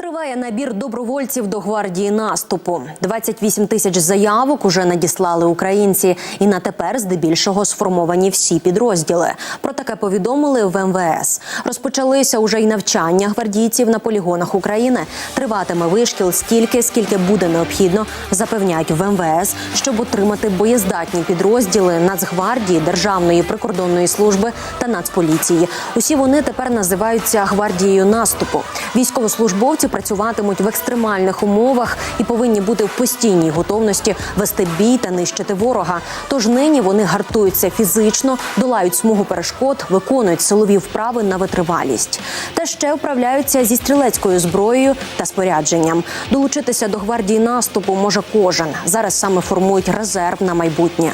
Триває набір добровольців до гвардії наступу. 28 тисяч заявок уже надіслали українці, і на тепер здебільшого сформовані всі підрозділи. Про таке повідомили в МВС. Розпочалися уже й навчання гвардійців на полігонах України. Триватиме вишкіл стільки, скільки буде необхідно, запевняють в МВС, щоб отримати боєздатні підрозділи Нацгвардії, Державної прикордонної служби та Нацполіції. Усі вони тепер називаються гвардією наступу. Військовослужбовці працюватимуть в екстремальних умовах і повинні бути в постійній готовності вести бій та нищити ворога. Тож нині вони гартуються фізично, долають смугу перешкод, виконують силові вправи на витривалість. Та ще вправляються зі стрілецькою зброєю та спорядженням. Долучитися до гвардії наступу може кожен. Зараз саме формують резерв на майбутнє.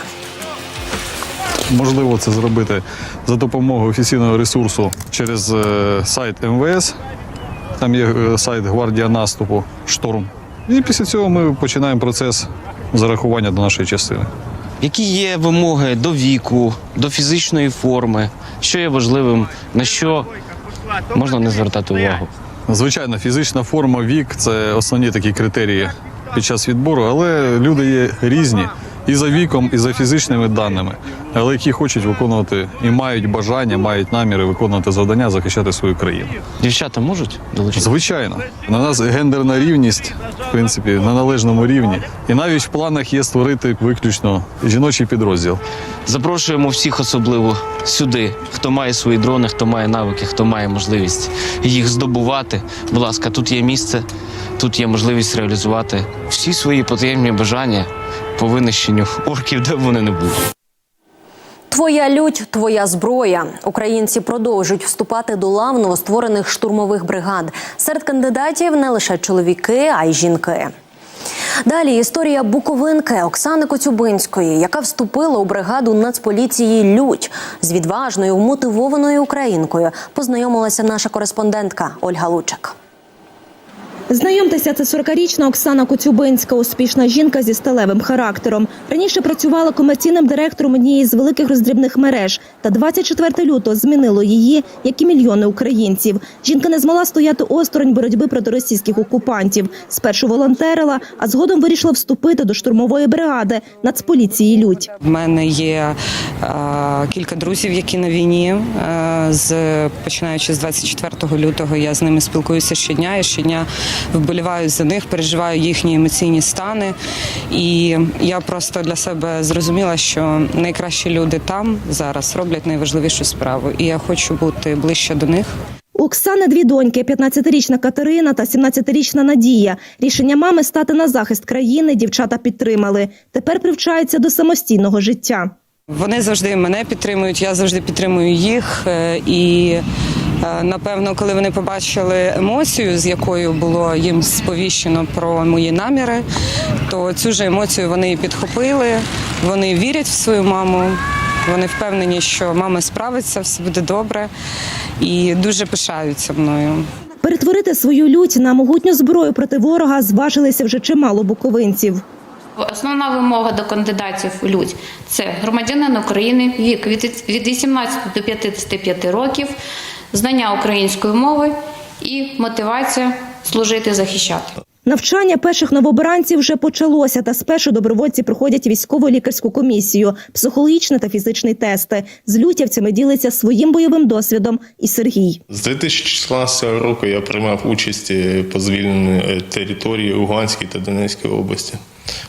Можливо це зробити за допомогою офіційного ресурсу через е, сайт МВС. Там є е, сайт Гвардія наступу Шторм. І після цього ми починаємо процес зарахування до нашої частини. Які є вимоги до віку, до фізичної форми, що є важливим, на що можна не звертати увагу? Звичайно, фізична форма, вік це основні такі критерії під час відбору, але люди є різні і за віком, і за фізичними даними, але які хочуть виконувати і мають бажання, мають наміри виконувати завдання, захищати свою країну. Дівчата можуть долучитися? Звичайно, на нас гендерна рівність, в принципі, на належному рівні. І навіть в планах є створити виключно жіночий підрозділ. Запрошуємо всіх особливо сюди, хто має свої дрони, хто має навики, хто має можливість їх здобувати. Будь ласка, тут є місце, тут є можливість реалізувати всі свої потаємні бажання по винищенню орків, де б вони не були. Твоя лють, твоя зброя. Українці продовжують вступати до лав новостворених штурмових бригад. Серед кандидатів не лише чоловіки, а й жінки. Далі історія буковинки Оксани Коцюбинської, яка вступила у бригаду Нацполіції Лють з відважною, мотивованою українкою. Познайомилася наша кореспондентка Ольга Лучик. Знайомтеся, це 40-річна Оксана Коцюбинська, успішна жінка зі сталевим характером. Раніше працювала комерційним директором однієї з великих роздрібних мереж. Та 24 лютого змінило її, як і мільйони українців. Жінка не змогла стояти осторонь боротьби проти російських окупантів. Спершу волонтерила, а згодом вирішила вступити до штурмової бригади Нацполіції Лють. В мене є е, кілька друзів, які на війні. Е, з починаючи з 24 лютого, я з ними спілкуюся щодня. Я щодня вболіваю за них, переживаю їхні емоційні стани. І я просто для себе зрозуміла, що найкращі люди там зараз роблять найважливішу справу. І я хочу бути ближче до них. Оксани дві доньки: 15-річна Катерина та 17-річна Надія. Рішення мами стати на захист країни дівчата підтримали. Тепер привчаються до самостійного життя. Вони завжди мене підтримують, я завжди підтримую їх. Е, І напевно, коли вони побачили емоцію, з якою було їм сповіщено про мої наміри, то цю ж емоцію вони і підхопили. Вони вірять в свою маму. Вони впевнені, що мама справиться, все буде добре, і дуже пишаються мною. Перетворити свою лють на могутню зброю проти ворога зважилися вже чимало буковинців. Основна вимога до кандидатів у людь це громадянин України, вік від 18 до 55 років, знання української мови і мотивація служити захищати. Навчання перших новобранців вже почалося, та спершу добровольці проходять військово-лікарську комісію, психологічні та фізичні тести. З лютівцями ділиться своїм бойовим досвідом і Сергій. З 2014 року я приймав участь е, по звільненню е, території Луганської та Донецької області.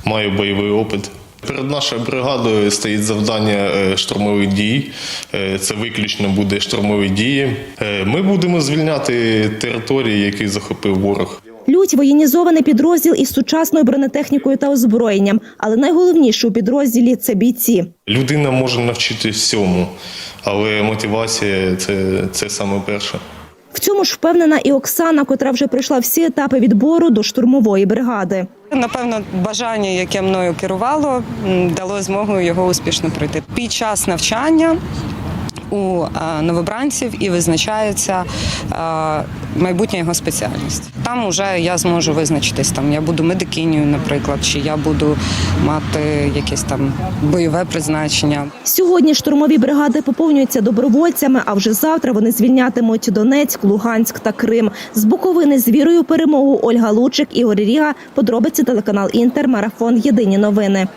Маю бойовий опит. Перед нашою бригадою стоїть завдання е, штурмових дій. Е, Це виключно буде штурмові дії. Е, Ми будемо звільняти території, які захопив ворог. Лють воєнізований підрозділ із сучасною бронетехнікою та озброєнням, але найголовніше у підрозділі це бійці. Людина може навчити всьому, але мотивація це, це саме перше. В цьому ж впевнена і Оксана, котра вже пройшла всі етапи відбору до штурмової бригади. Напевно, бажання, яке мною керувало, дало змогу його успішно пройти. Під час навчання у е, новобранців і визначається е, майбутня його спеціальність. Там вже я зможу визначитись. Там я буду медикинею, наприклад, чи я буду мати якесь там бойове призначення. Сьогодні штурмові бригади поповнюються добровольцями, а вже завтра вони звільнятимуть Донецьк, Луганськ та Крим. З Буковини з вірою перемогу Ольга Лучик, Ігор Ріга. Подробиці телеканал Інтер. Марафон. Єдині новини.